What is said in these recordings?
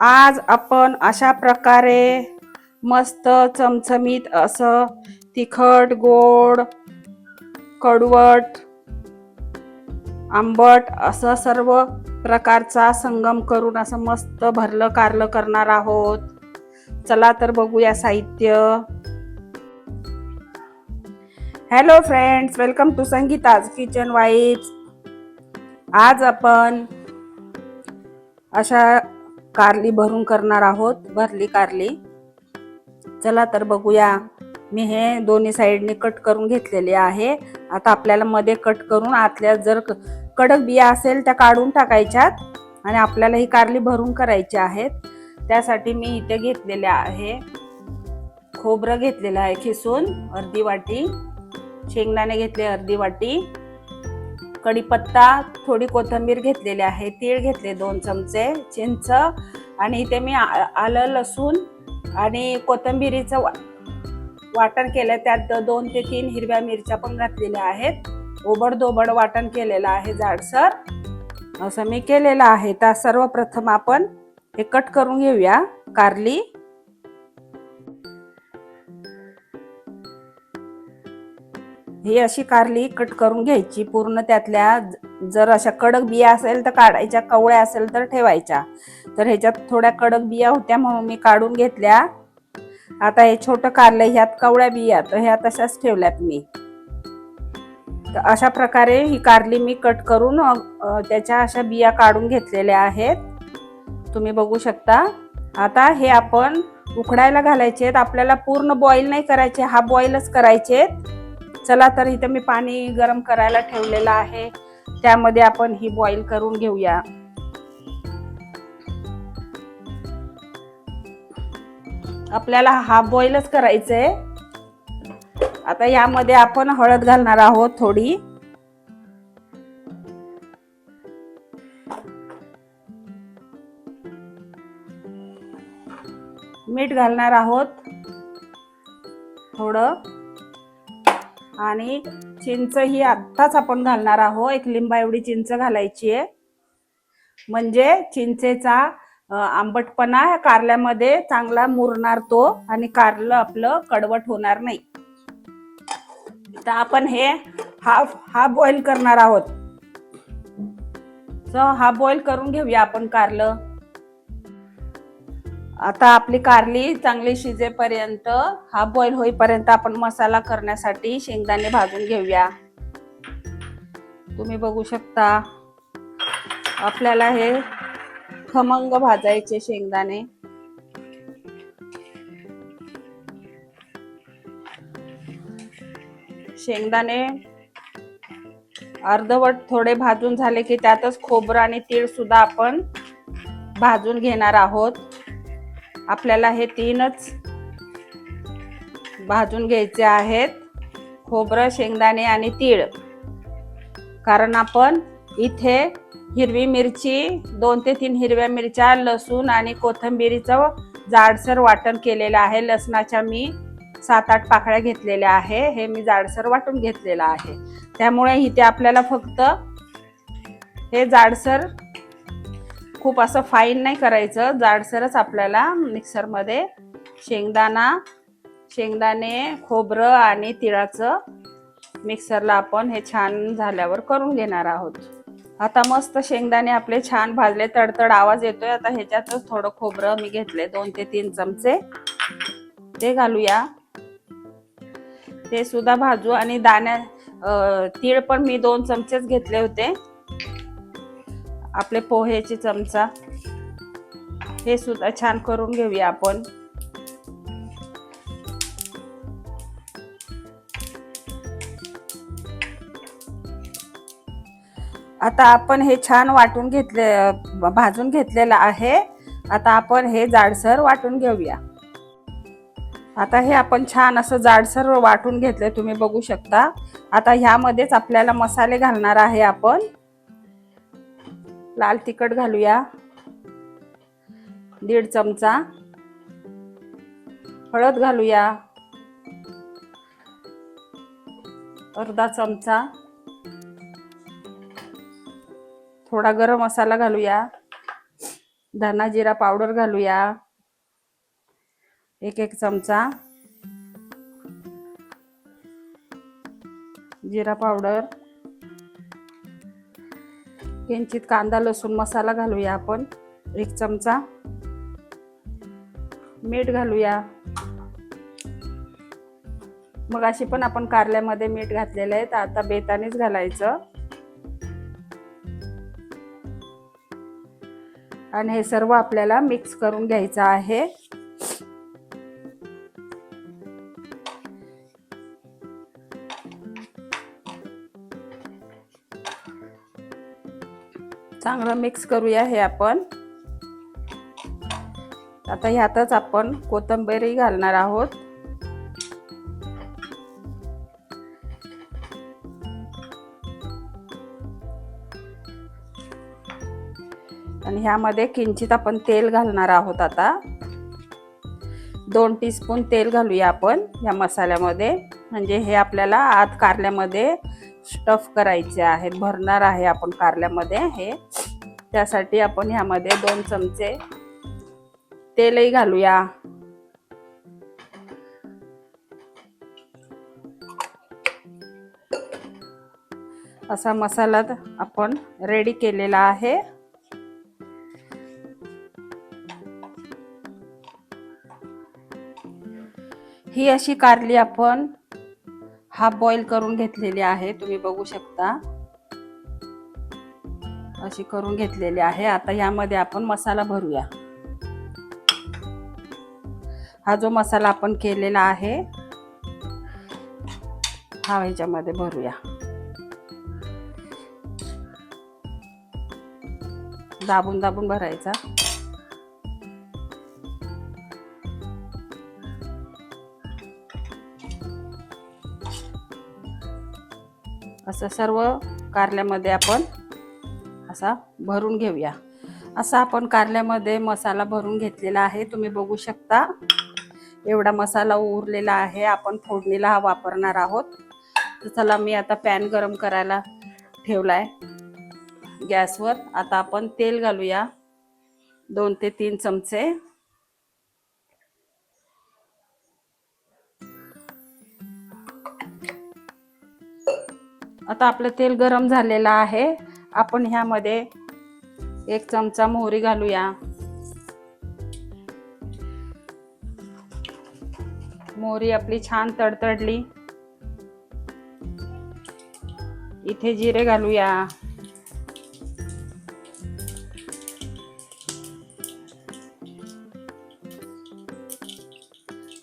आज आपण अशा प्रकारे मस्त चमचमीत असं तिखट गोड कडवट आंबट असं सर्व प्रकारचा संगम करून असं मस्त भरलं कारलं करणार आहोत. चला तर बघूया साहित्य. Hello friends welcome to Sangeeta's kitchen vibes आज आपण अशा कारली भरून करणार आहोत भरली कारली. चला तर बघूया. मी हे दोन्ही साईडने कट करून घेतलेले आहे. आता आपल्याला मध्ये कट करून आतल्या जर कडक बिया असेल त्या काढून टाकायच्यात आणि आपल्याला ही कारली भरून करायची आहेत. त्यासाठी मी इथे घेतलेले आहे. खोबरं घेतलेलं आहे खिसून अर्धी वाटी. शेंगदाणे घेतले अर्धी वाटी. कढीपत्ता थोडी कोथिंबीर घेतलेली आहे तीळ घेतले दोन चमचे चिंच आणि इथे मी आ- आलं लसूण आणि कोथिंबिरीचं वा वाटण केलं त्यात दोन ते तीन हिरव्या मिरच्या पण घातलेल्या आहेत. ओबड दोबड वाटण केलेलं आहे जाडसर. असं मी केलेलं आहे. तर सर्वप्रथम आपण हे कट करून घेऊया. कारली ही अशी कारली कट करून घ्यायची. पूर्ण त्यातल्या ज- जर अशा कडक बिया असेल तर काढायच्या कवळ्या असेल तर ठेवायच्या. तर ह्याच्यात थोड्या कडक बिया होत्या म्हणून मी काढून घेतल्या. आता हे छोटं कारलं ह्यात कवळ्या बिया तर ह्या तशाच ठेवल्यात मी. तर अशा प्रकारे ही कारली मी कट करून त्याच्या अशा बिया काढून घेतलेल्या आहेत. तुम्ही बघू शकता. आता हे आपण उकडायला घालायचे आहेत आपल्याला पूर्ण बॉईल नाही करायचे हा बॉईलच करायचे आहेत चला तर इथं मी पाणी गरम करायला ठेवलेलं आहे. त्यामध्ये आपण ही बॉईल करून घेऊया. आपल्याला हा बॉईलच करायचंय. आता यामध्ये आपण हळद घालणार आहोत थोडी. मीठ घालणार आहोत. थोडं. आणि चिंच ही आत्ताच आपण घालणार आहोत. एक लिंबा एवढी चिंच घालायची आहे. म्हणजे चिंचेचा आंबटपणा कारल्यामध्ये चांगला मुरणार तो आणि कारलं आपलं कडवट होणार नाही. तर आपण हे हाफ हाफ बॉईल करणार आहोत. सो हा बॉईल करून घेऊया आपण कारलं. आता आपली कारली चांगली शिजेपर्यंत हा बॉईल होईपर्यंत आपण मसाला करण्यासाठी शेंगदाणे भाजून घेऊया. तुम्ही बघू शकता आपल्याला हे खमंग भाजायचे शेंगदाणे. शेंगदाणे अर्धवट थोडे भाजून झाले की त्यातच खोबरं आणि तीळ सुद्धा आपण भाजून घेणार आहोत. आपल्याला हे तीनच भाजून घ्यायचे आहेत. खोबरं शेंगदाणे आणि तीळ. कारण आपण इथे हिरवी मिरची दोन ते तीन हिरव्या मिरच्या लसूण आणि कोथिंबिरीचं जाडसर वाटण केलेलं आहे. लसणाच्या मी सात आठ पाकळ्या घेतलेल्या आहे. हे मी जाडसर वाटून घेतलेलं आहे. त्यामुळे इथे आपल्याला फक्त हे जाडसर खूप असं फाईन नाही करायचं. जाडसरच आपल्याला मिक्सरमध्ये शेंगदाणा शेंगदाणे खोबरं आणि तिळाचं मिक्सरला आपण हे छान झाल्यावर करून घेणार आहोत. आता मस्त शेंगदाणे आपले छान भाजले तडतड आवाज येतोय. आता ह्याच्यातच थोडं खोबरं मी घेतले दोन ते तीन चमचे. ते घालूया. ते सुद्धा भाजू आणि दाण्या तीळ पण मी दोन चमचेच घेतले होते. आपले पोह्याचे चमचा. हे सुद्धा छान करून घेऊया आपण. आता आपण हे छान वाटून घेतले भाजून घेतलेलं आहे. आता आपण हे जाडसर वाटून घेऊया. आता हे आपण छान असं जाडसर वाटून घेतलं तुम्ही बघू शकता. आता ह्यामध्येच आपल्याला मसाले घालणार आहे आपण. लाल तिखट घालूया. दीड चमचा. हळद घालूया. अर्धा चमचा. थोडा गरम मसाला घालूया. धना जिरा पावडर घालूया. एक एक चमचा. जिरा पावडर. किंचित कांदा लसूण मसाला घालूया आपण. एक चमचा. मीठ घालूया. मग अशी पण आपण कारल्यामध्ये मीठ घातलेलं आहे. तर आता बेतानेच घालायचं. आणि हे सर्व आपल्याला मिक्स करून घ्यायचं आहे. चांगलं मिक्स करूया हे आपण. आता ह्यातच आपण कोथंबीरही घालणार आहोत. आणि ह्यामध्ये किंचित आपण तेल घालणार आहोत आता. दोन टीस्पून तेल घालूया आपण ह्या मसाल्यामध्ये. म्हणजे हे आपल्याला आत कारल्यामध्ये स्टफ करायचे आहेत. भरणार आहे आपण कारल्यामध्ये हे. त्यासाठी आपण ह्यामध्ये दोन चमचे तेलही घालूया. असा मसाला आपण रेडी केलेला आहे. ही अशी कारली आपण हाफ बॉईल करून घेतलेली आहे तुम्ही बघू शकता. अशी करून घेतलेली आहे. आता यामध्ये आपण मसाला भरूया. हा जो मसाला आपण केलेला आहे हा ह्याच्यामध्ये भरूया. दाबून दाबून भरायचा. असं सर्व कारल्यामध्ये आपण असा भरून घेऊया. असा आपण कारल्यामध्ये मसाला भरून घेतलेला आहे. तुम्ही बघू शकता. एवढा मसाला उरलेला आहे. आपण फोडणीला हा वापरणार आहोत. तर चला मी आता पॅन गरम करायला ठेवलाय. गॅसवर आता आपण तेल घालूया. दोन ते तीन चमचे. आता आपलं तेल गरम झालेलं आहे. आपण ह्यामध्ये एक चमचा मोहरी घालूया. मोहरी आपली छान तडतडली. इथे जिरे घालूया.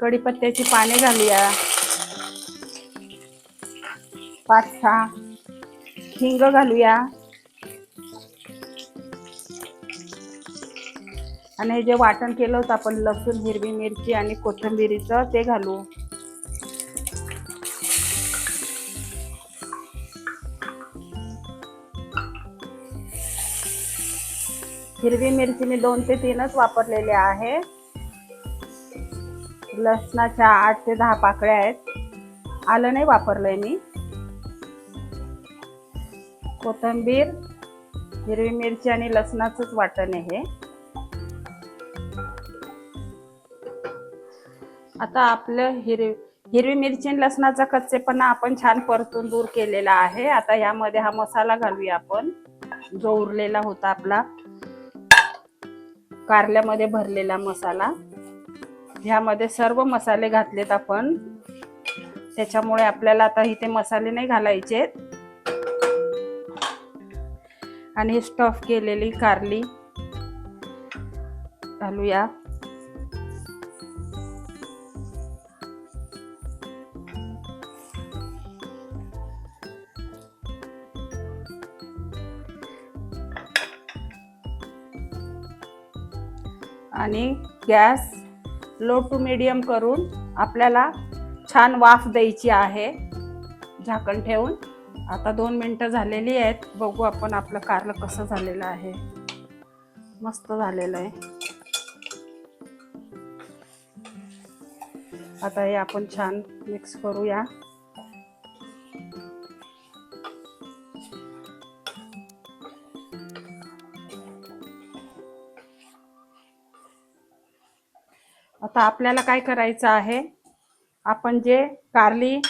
कढीपत्त्याची पाने घालूया. पाच सहा. हिंग घालूया. आणि हे जे वाटण केलं होतं आपण लसूण हिरवी मिरची आणि कोथिंबिरीचं ते घालू. हिरवी मिरची मी दोन ते तीनच वापरलेले आहे. लसणाच्या आठ ते दहा पाकळ्या आहेत. आलं नाही वापरलंय मी. कोथिंबीर हिरवी मिरची आणि लसणाचंच वाटण आहे हे. आता आपलं हिरवी हिरवी मिरची आणि लसणाचा कच्चेपणा आपण छान परतून दूर केलेला आहे. आता यामध्ये हा मसाला घालूया आपण. जो उरलेला होता आपला. कारल्यामध्ये भरलेला मसाला. ह्यामध्ये सर्व मसाले घातलेत आपण. त्याच्यामुळे आपल्याला आता इथे मसाले नाही घालायचे आणि स्टफ केलेली कारली. घालूया. आणि गॅस लो टू मिडियम करून आपल्याला छान वाफ द्यायची आहे. झाकण ठेवून. आता दोन मिनटं झालेली आहेत. बघू आपण आपलं कारलं कसं झालेलं आहे. मस्त झालेलं आहे. आता हे आपण छान मिक्स करूया. आता आपल्याला काय करायचं आहे? आपण जे कारली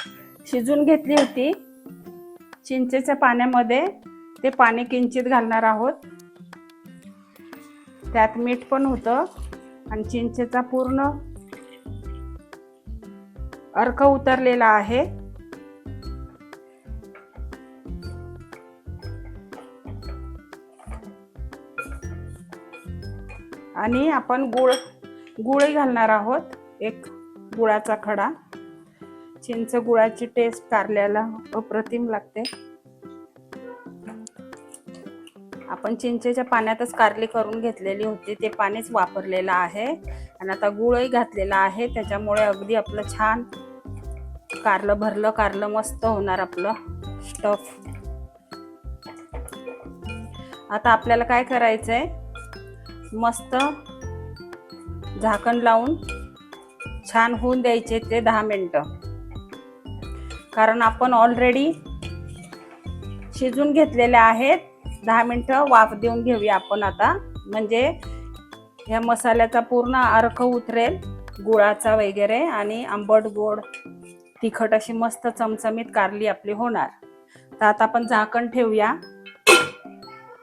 शिजून घेतली होती चिंचेच्या पाण्यामध्ये ते पाणी किंचित घालणार आहोत. त्यात मीठ पण होतं आणि चिंचेचा पूर्ण अर्क उतरलेला आहे. आणि आपण गुळ गुळही घालणार आहोत. एक गुळाचा खडा. चिंच गुळाची टेस्ट कारल्याला अप्रतिम लागते. आपण चिंचेच्या पाण्यातच कारली करून घेतलेली होती. ते पाणीच वापरलेलं आहे. आणि आता गुळही घातलेला आहे. त्याच्यामुळे अगदी आपलं छान कारलं भरलं कारलं मस्त होणार आपलं स्टफ आता आपल्याला काय करायचंय? मस्त झाकण लावून छान होऊन द्यायचे ते दहा मिनटं. कारण आपण ऑलरेडी शिजून घेतलेले आहेत. दहा मिनटं वाफ देऊन घेऊया आपण आता. म्हणजे ह्या मसाल्याचा पूर्ण अर्क उतरेल गुळाचा वगैरे आणि आंबट गोड तिखट अशी मस्त चमचमीत कारली आपली होणार. तर आता आपण झाकण ठेवूया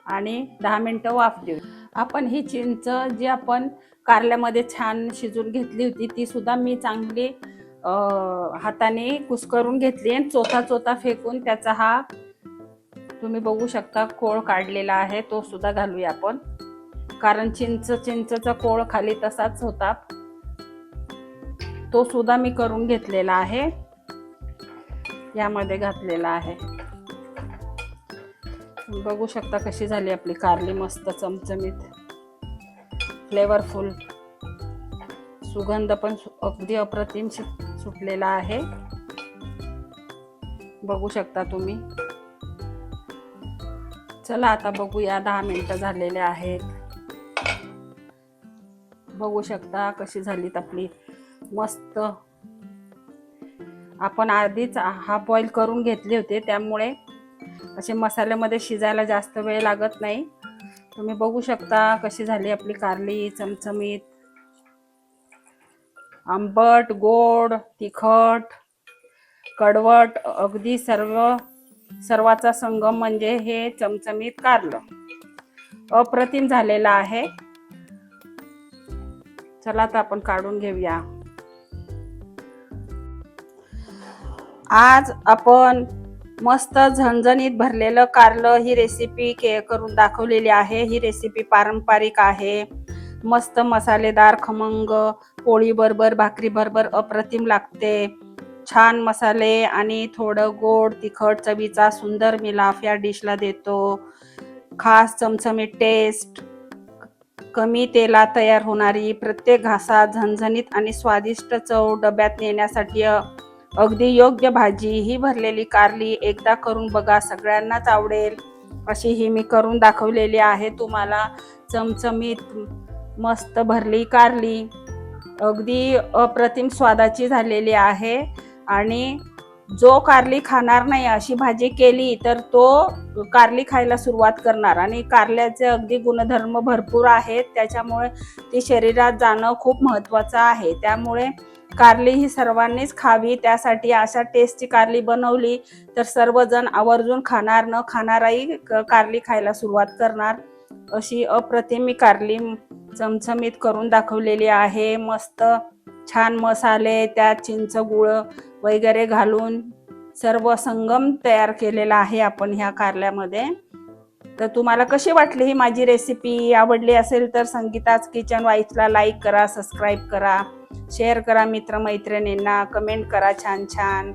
आणि दहा मिनटं वाफ देऊ आपण ही चिंच जी आपण कारल्यामध्ये छान शिजून घेतली होती ती सुद्धा मी चांगली हाताने कुस्करून घेतली आणि चोथा चोथा फेकून त्याचा हा तुम्ही बघू शकता कोळ काढलेला आहे तो सुद्धा घालूया आपण. कारण चिंच चिंचचा कोळ खाली तसाच होता. तो सुद्धा मी करून घेतलेला आहे. यामध्ये घातलेला आहे. बघू शकता कशी झाली आपली कारली मस्त चमचमीत. फ्लेवरफुल सुगंध पण अगदी अप्रतिम सुटलेला आहे. बघू शकता तुम्ही. चला आता बघूया दहा मिनिटं झालेले आहेत. बघू शकता कशी झालीत आपली मस्त. आपण आधीच हा बॉईल करून घेतले होते त्यामुळे असे मसाल्यामध्ये शिजायला जास्त वेळ लागत नाही. तुम्ही बघू शकता कशी झाली आपली कारली चमचमीत. आंबट गोड तिखट कडवट अगदी सर्व सर्वाचा संगम म्हणजे हे चमचमीत कारलं. अप्रतिम झालेलं आहे. चला तर आपण काढून घेऊया. आज आपण मस्त झणझणीत भरलेलं कारलं ही रेसिपी के करून दाखवलेली आहे. ही रेसिपी पारंपरिक आहे. मस्त मसालेदार खमंग पोळी बरोबर भाकरी बरोबर अप्रतिम लागते. छान मसाले आणि थोडं गोड तिखट चवीचा सुंदर मिलाफ या डिशला देतो. खास चमचमीत टेस्ट कमी तेलात तयार होणारी प्रत्येक घासा झणझणीत आणि स्वादिष्ट चव डब्यात नेण्यासाठी अगदी योग्य भाजी ही भरलेली कारली एकदा करून बघा सगळ्यांनाच आवडेल. अशी ही मी करून दाखवलेली आहे तुम्हाला. चमचमीत मस्त भरली कारली. अगदी अप्रतिम स्वादाची झालेली आहे. आणि जो कारली खाणार नाही अशी भाजी केली तर तो कारली खायला सुरुवात करणार. आणि कारल्याचे अगदी गुणधर्म भरपूर आहेत. त्याच्यामुळे ती शरीरात जाणं खूप महत्त्वाचं आहे. त्यामुळे कारली ही सर्वांनीच खावी. त्यासाठी अशा टेस्टची कारली बनवली तर सर्वजण आवर्जून खाणार न खाणाराही क- कारली खायला सुरुवात करणार. अशी अप्रतिम मी कारली चमचमीत करून दाखवलेली आहे. मस्त छान मसाले त्यात चिंच गुळ वगैरे घालून सर्व संगम तयार केलेला आहे आपण ह्या कारल्यामध्ये. तर तुम्हाला कशी वाटली ही माझी रेसिपी आवडली असेल तर संगीताच किचन वाईफला लाईक करा सबस्क्राईब करा शेअर करा मित्रमैत्रिणींना कमेंट करा छान छान.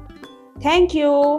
थँक्यू